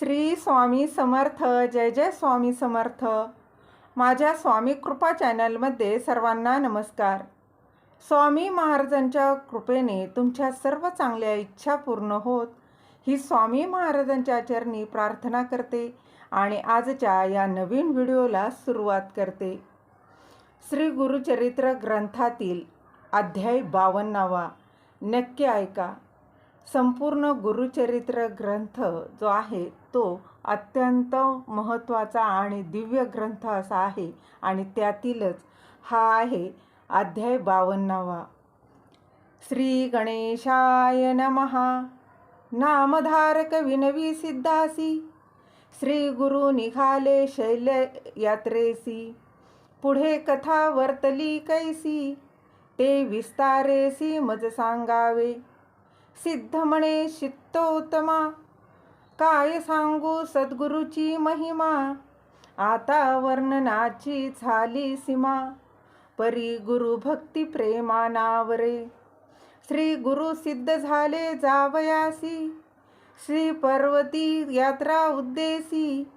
श्री स्वामी समर्थ जय जय स्वामी समर्थ. माझ्या स्वामी कृपा चॅनलमध्ये सर्वांना नमस्कार. स्वामी महाराजांच्या कृपेने तुमच्या सर्व चांगल्या इच्छा पूर्ण होत ही स्वामी महाराजांच्या चरणी प्रार्थना करते आणि आजच्या या नवीन व्हिडिओला सुरुवात करते. श्री गुरुचरित्र ग्रंथातील अध्याय बावन्नावा. नक्की ऐका. संपूर्ण गुरुचरित्र ग्रंथ जो आहे तो अत्यंत महत्त्वाचा आणि दिव्य ग्रंथ असा आहे आणि त्यातीलच हा आहे अध्याय बावन्नावा. श्री गणेशाय नमहा नामधारक विनवी सिद्धासी. श्री गुरु निघाले शैल यात्रेसी पुढे कथा वर्तली कैसी? ते विस्तारेसी मज सांगावे. सिद्ध म्हणे शित्तोत्तमा काय सांगू सद्गुरूची महिमा? आता वर्णनाची झाली सीमा. परी गुरु भक्ती प्रेमानावरे. श्री गुरु सिद्ध झाले जावयासी. श्री पर्वती यात्रा उद्देशी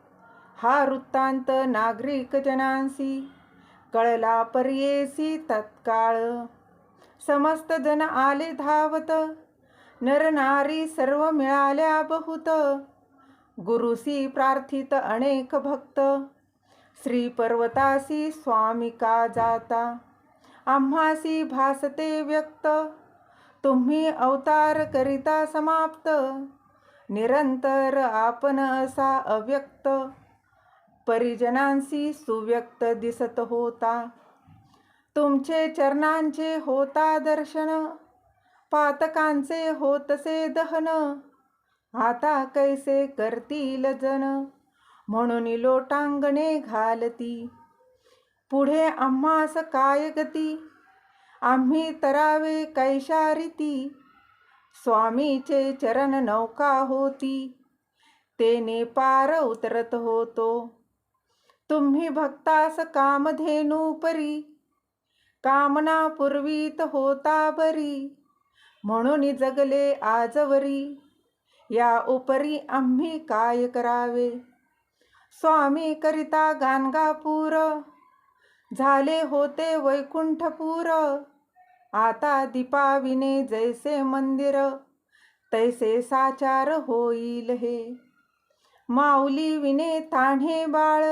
हा वृत्तांत नागरिक जनांसी. कळला पर्येसी तत्काळ. समस्त जन आले धावत. नरनारी सर्व मिळाल्या बहुत. गुरुसी प्रार्थित अनेक भक्त. श्री पर्वतासी स्वामी का जाता? आम्हासी भासते व्यक्त. तुम्ही अवतार करिता समाप्त. निरंतर आपण असा अव्यक्त. परिजनांशी सुव्यक्त दिसत होता. तुमचे चरणांचे होता दर्शन. पातकांचे होतसे दहन. आता कैसे करतील जन? म्हणून लोटांगणे घालती. पुढे आम्हास काय गती? आम्ही तरावे कैशारिती. स्वामीचे चरण नौका होती. तेने पार उतरत होतो. तुम्ही भक्तास कामधेनू परी. कामना पूर्वीत होता बरी. म्हणून जगले आजवरी. या उपरी आम्ही काय करावे? स्वामी करिता गाणगापूर. झाले होते वैकुंठपूर. आता दीपाविने जैसे मंदिर तैसे साचार होईल हे. माऊली विने ताणे बाळ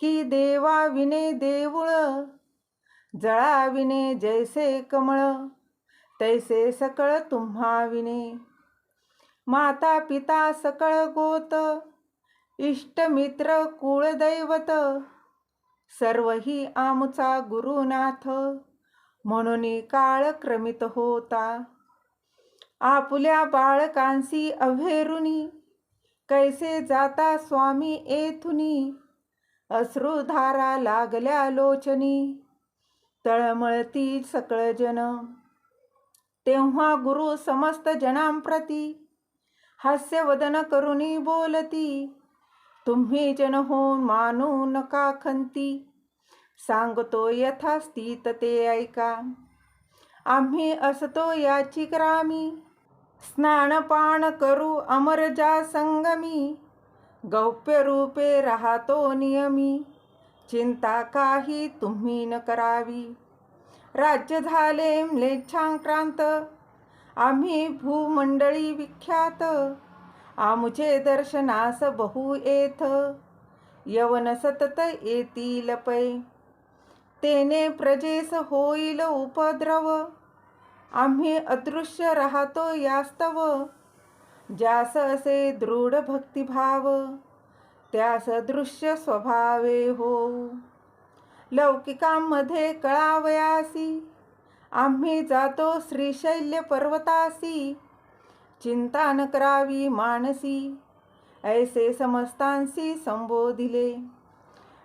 की देवा विने देऊळ जळाविने जैसे कमळ. तैसे सकळ तुम्हाविने. माता पिता सकळ गोत इष्टमित्र कुळदैवत सर्वही आमचा गुरुनाथ म्हणून काळ क्रमित होता. आपुल्या बाळकांसी अभेरुनी कैसे जाता स्वामी येथुनी अश्रुधारा लागल्या लोचनी तळमळती सकळ जन. तेव्हा गुरु समस्त जनांप्रती हास्यवदन करुणी बोलती तुम्ही जन होऊन मानू नका खंती सांगतो यथास्थित ते ऐका. आम्ही असतो याची ग्रामी स्नानपान करू अमरजा संगमी गौप्य रूपे राहतो नियमी चिंता काही तुम्ही न करावी. राज्य झाले म्लेच्छांक्रांत आम्ही भूमंडळी विख्यात. आमुचे दर्शनास बहु येथ यवन सतत येतील पै. तेने प्रजेस होईल उपद्रव. आम्ही अदृश्य राहतो यास्तव. ज्यास असे दृढ भक्तिभाव त्यास दृश्य स्वभावे हो लौकिकांमध्ये कळावयासी. आम्ही जातो श्रीशैल्य पर्वतासी. चिंता न करावी मानसी. ऐसे समस्तांसी संबोधिले.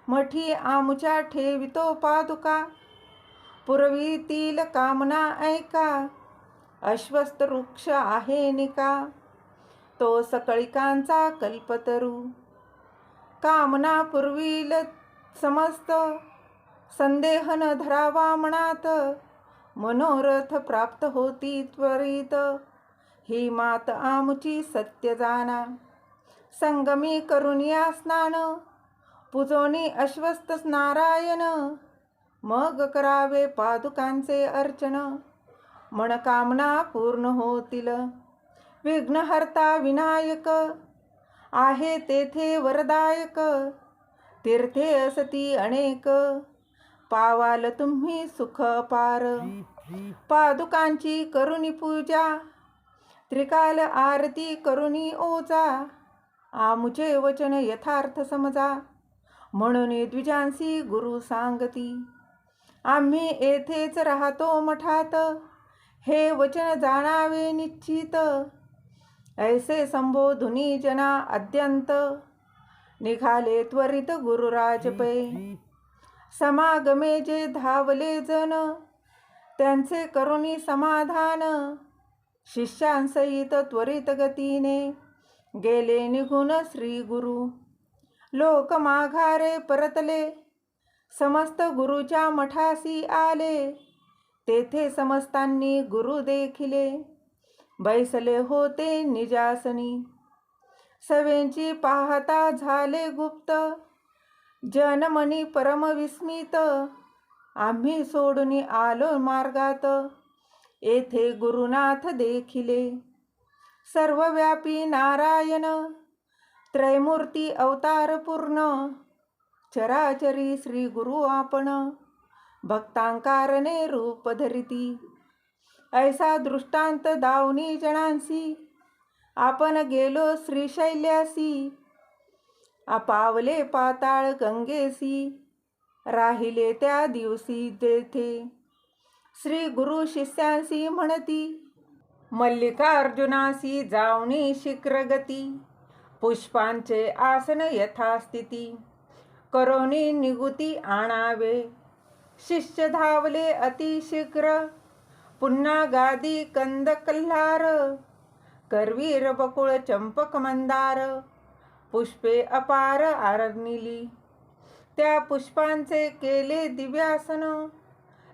मठी आमच्या ठेवितो पादुका. पुरवीतील कामना ऐका. अश्वस्त वृक्ष आहे निका. तो सकळिकांचा कल्पतरू. कामना पुरवील समस्त. संदेह न धरावा मनात. मनोरथ प्राप्त होती त्वरित. ही मात आमची सत्य जाना. संगमी करुनिया स्नान. पुजोनी अश्वस्त नारायण. मग करावे पादुकांचे अर्चन. मनकामना पूर्ण होतील. विघ्नहर्ता विनायक. आहे तेथे वरदायक. तीर्थे असती अनेक. पावाल तुम्ही सुख पार. पादुकांची करुणी पूजा त्रिकाल आरती करुणी ओजा. आमुचे वचन यथार्थ समजा म्हणून द्विजांसी गुरु सांगती. आम्ही येथेच राहतो मठात हे वचन जाणावे निश्चित. ऐसे संबोधुनी जना अत्यंत निघाले त्वरित गुरुराज पै. समागमे जे धावले जन त्यांचे करुणी समाधान. शिष्यांसहित त्वरित गतीने गेले निघून श्री गुरु. लोक माघारे परतले. समस्त गुरुच्या मठासी आले. तेथे समस्तांनी गुरु देखिले. बैसले होते निजासनी. सवेंची पाहता झाले गुप्त. जनमनी परमविस्मित. आम्ही सोडून आलो मार्गात. येथे गुरुनाथ देखिले. सर्वव्यापी नारायण. त्रैमूर्ती अवतार पूर्ण. चराचरी श्री गुरु आपण. भक्तांकारणे रूप धरिती. ऐसा दृष्टांत दावनी जणांसी. आपण गेलो श्रीशैल्यासी आपावले पाताळ गंगेसी राहिले त्या दिवशी जेथे. श्री गुरु शिष्यांसी म्हणती मल्लिकार्जुनासी जावणी शिक्रगती पुष्पांचे आसन यथास्थिती करोनी निगुती आणावे. शिष्य धावले अतिशीघ्र पुन्हा गादी कंद कल्हार करवीर बकुळ चंपक मंदार. पुष्पे अपार आरग्निली त्या पुष्पांचे केले दिव्यासन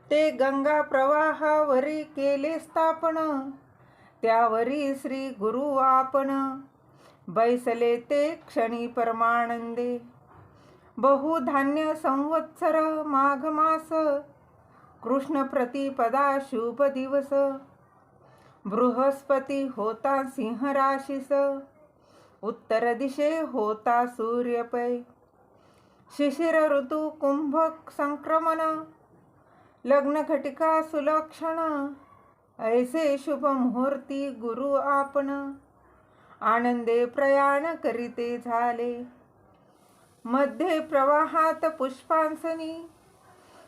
ते गंगा प्रवाहावरी केले स्थापन त्यावरी श्री गुरु आपण. बैसले ते क्षणी परमानंदे. बहुधान्य संवत्सर माघ मास कृष्ण प्रतिपदा शुभ दिवस. बृहस्पती होता सिंह राशीस उत्तर दिशे होता सूर्यपै। शिशिर ऋतू कुंभक संक्रमण। लग्न घटिका सुलक्षण। ऐसे शुभ मुहूर्ती गुरु आपण आनंदे प्रयाण करीते झाले। मध्ये प्रवाहात पुष्पांसनी।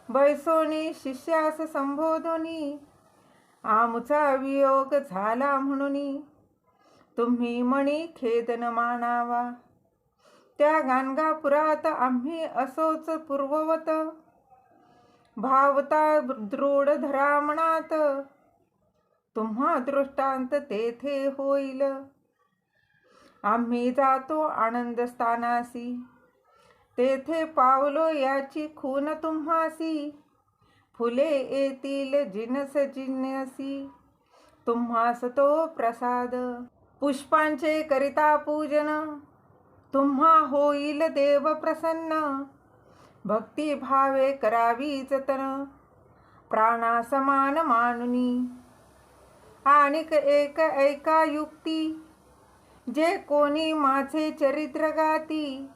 बैसोनी शिष्यास संबोधोनी। आमचा वियोग झाला म्हणून। तुम्ही मणी खेदन मानावा. त्या गाणगापुरात आम्ही असोच पूर्ववत. भावता दृढ धरामणात. तुम्हा दृष्टांत तेथे होईल. आम्ही जातो आनंद स्थानासी. तेथे पावलो याची खून तुम्हासी. फुले येतील जिनस जिन्यसी. तुम्हास तो प्रसाद. पुष्पांचे करिता पूजन. तुम्हा होईल देव प्रसन्न. भक्तिभावे करावी जतन प्राणासमान मानुनी. आणिक एक ऐका युक्ती. जे कोणी माझे चरित्र गाती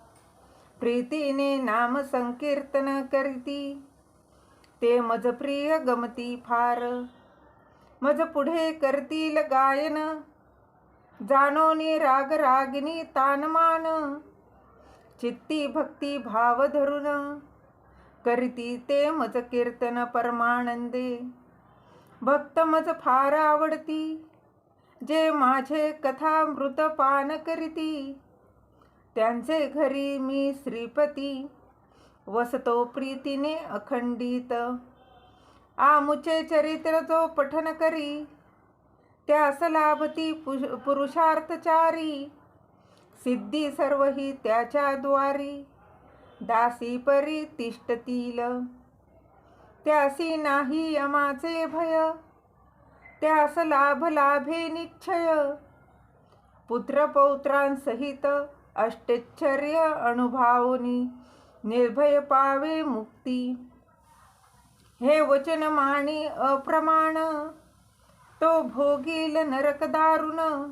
प्रीतीने नाम संकीर्तन करीती. ते मज प्रिय गमती फार. मज पुढे करतील गायन. जानोनी राग रागिनी तानमान. चित्ती भक्ती भाव धरून. करती ते मज कीर्तन परमानंदे. भक्त मज फार आवडती. जे माझे कथामृत पान करीती. त्यांचे घरी मी श्रीपती. वसतो प्रीतीने अखंडित. आमुचे चरित्र जो पठन करी. त्यास लाभती पुरुषार्थचारी. सिद्धी सर्व ही त्याच्या द्वारी दासी परी तिष्ठतील त्यासी नाही यमाचे भय. त्यास लाभ लाभे निश्चय. पुत्रपौत्रांसहित अष्टेच्छर्य अनुभवनी निर्भय पावे मुक्ती. हे वचन माणी अप्रमाण. तो भोगील नरक दारुण.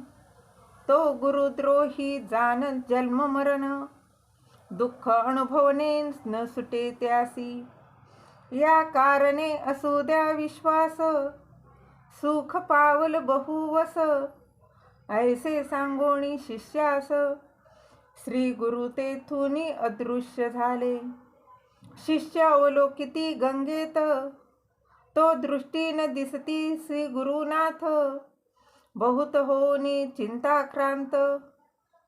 तो गुरुद्रोही जाण जन्म मरण. दुःख अनुभवने न सुटे त्यासी. या कारणे असू द्या विश्वास. सुख पावल बहुवस. ऐसे सांगोणी शिष्यास. श्री गुरु तेथुनी अदृश्य झाले. शिष्य अवलोकिती गंगेत. तो दृष्टीन दिसती श्री गुरुनाथ. बहुत होनी चिंताक्रांत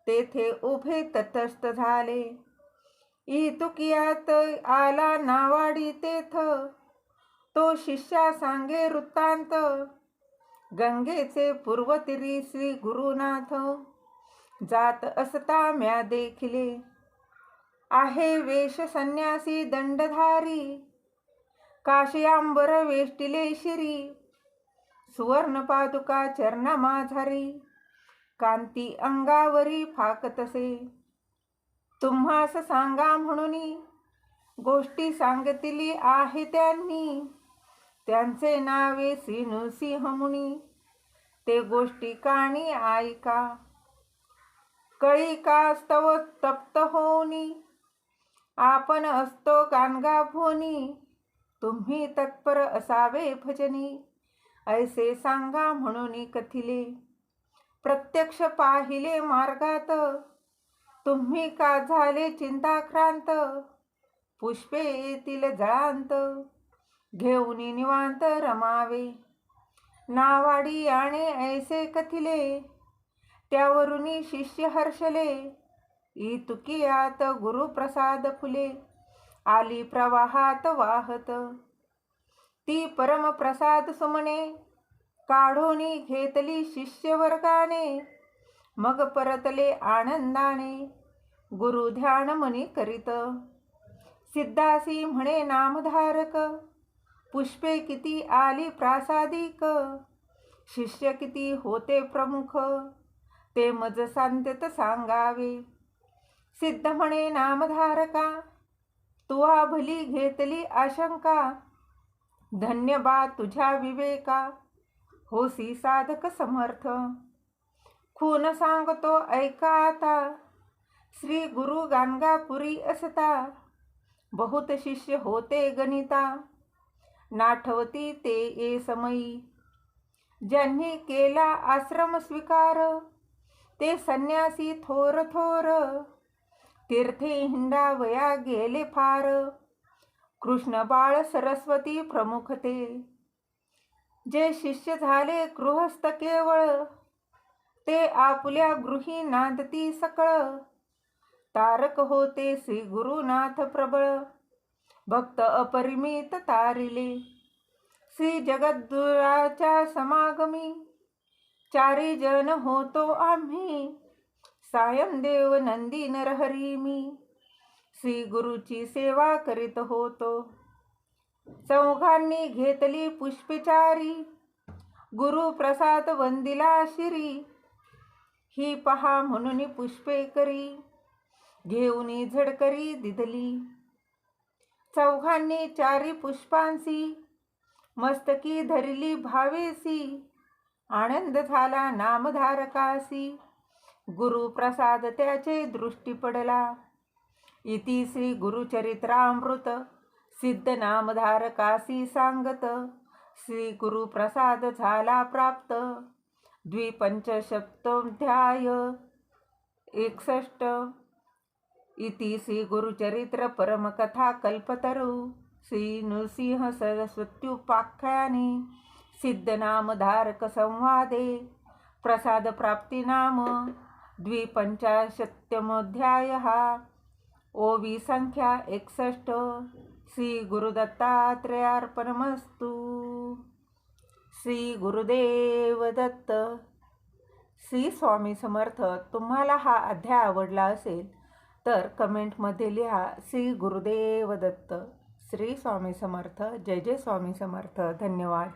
तेथे उभे तटस्थ झाले. इतुकियात आला नावाडी तेथ. तो शिष्या सांगे वृत्तांत गंगेचे पूर्वतिरी श्री गुरुनाथ. जात असता म्या देखिले. आहे वेश संन्यासी दंडधारी काशयांबर वेष्टिले शिरी सुवर्ण पादुका चरणा माझारी कांती अंगावरी फाकतसे. तुम्हास सांगा म्हणून गोष्टी सांगतिली आहे त्यांनी. त्यांचे नावे सिंह सिंहमुनी ते गोष्टी काणी ऐका. कळी का स्तव तप्त होनी आपण असतो गाणगा भोनी तुम्ही तत्पर असावे भजनी. ऐसे सांगा म्हणून कथिले. प्रत्यक्ष पाहिले मार्गात. तुम्ही का झाले चिंताक्रांत? पुष्पे येतील जळांत. घेऊन निवांत रमावे. नावाडी आणि ऐसे कथिले. त्यावरून शिष्य हर्षले. इतुकियात गुरुप्रसाद फुले. आली प्रवाहात वाहत. ती परमप्रसाद सुमने काढोनी घेतली शिष्य वर्गाने मग परतले आनंदाने गुरु ध्यान मनी करीत. सिद्धासी म्हणे नामधारक पुष्पे किती आली प्रासादिक. शिष्य किती होते प्रमुख ते मज सांत्यत सांगावे. सिद्ध म्हणे नामधारका तुहा भली घेतली आशंका धन्य बा तुझ्या विवेका. होसी साधक समर्थ. खून सांगतो, ऐका आता. श्री गुरु गाणगापुरी असता. बहुत शिष्य होते गणिता. नाठवती ते ये समयी. ज्यांनी केला आश्रम स्वीकार, ते संन्यासी थोर थोर. तीर्थे हिंडावया गेले फार. कृष्ण बाळ सरस्वती प्रमुख ते जे शिष्य झाले गृहस्थ केवळ ते आपल्या गृही नांदती सकळ. तारक होते श्री गुरुनाथ प्रबळ भक्त अपरिमित तारिले. श्री जगद्दुराच्या समागमी चारी जन होतो आम्ही सायम देव नंदी नरहरी मी श्री गुरुची सेवा करीत होतो. चौघांनी घेतली पुष्पचारी गुरु प्रसाद वंदिला शिरी. ही पहा म्हणून पुष्पे करी घेऊन झडकरी दिदली. चौघांनी चारी पुष्पांसी मस्तकी धरली भावेसी. आनंद झाला नामधारकासी. गुरुप्रसाद त्याचे दृष्टी पडला. इति श्री गुरुचरित्रामृत सिद्धनामधारकासी सांगत श्री गुरुप्रसाद झाला प्राप्त. द्विपंचशप्तोध्याय एकसष्ट. इति श्री गुरुचरित्र परमकथा कल्पतरू श्री नृसिंह सरस्वत्युपाख्याने सिद्धनामधारक संवादे प्रसाद प्राप्ती ओवी संख्या एकसष्ट। श्री गुरुदत्तात्रयार्पणमस्तु श्री गुरुदेव दत्त श्री स्वामी समर्थ तुम्हाला हा अध्याय आवडला असेल तर कमेंटमध्ये लिहा श्री गुरुदेव दत्त श्री स्वामी समर्थ जय जय स्वामी समर्थ. धन्यवाद.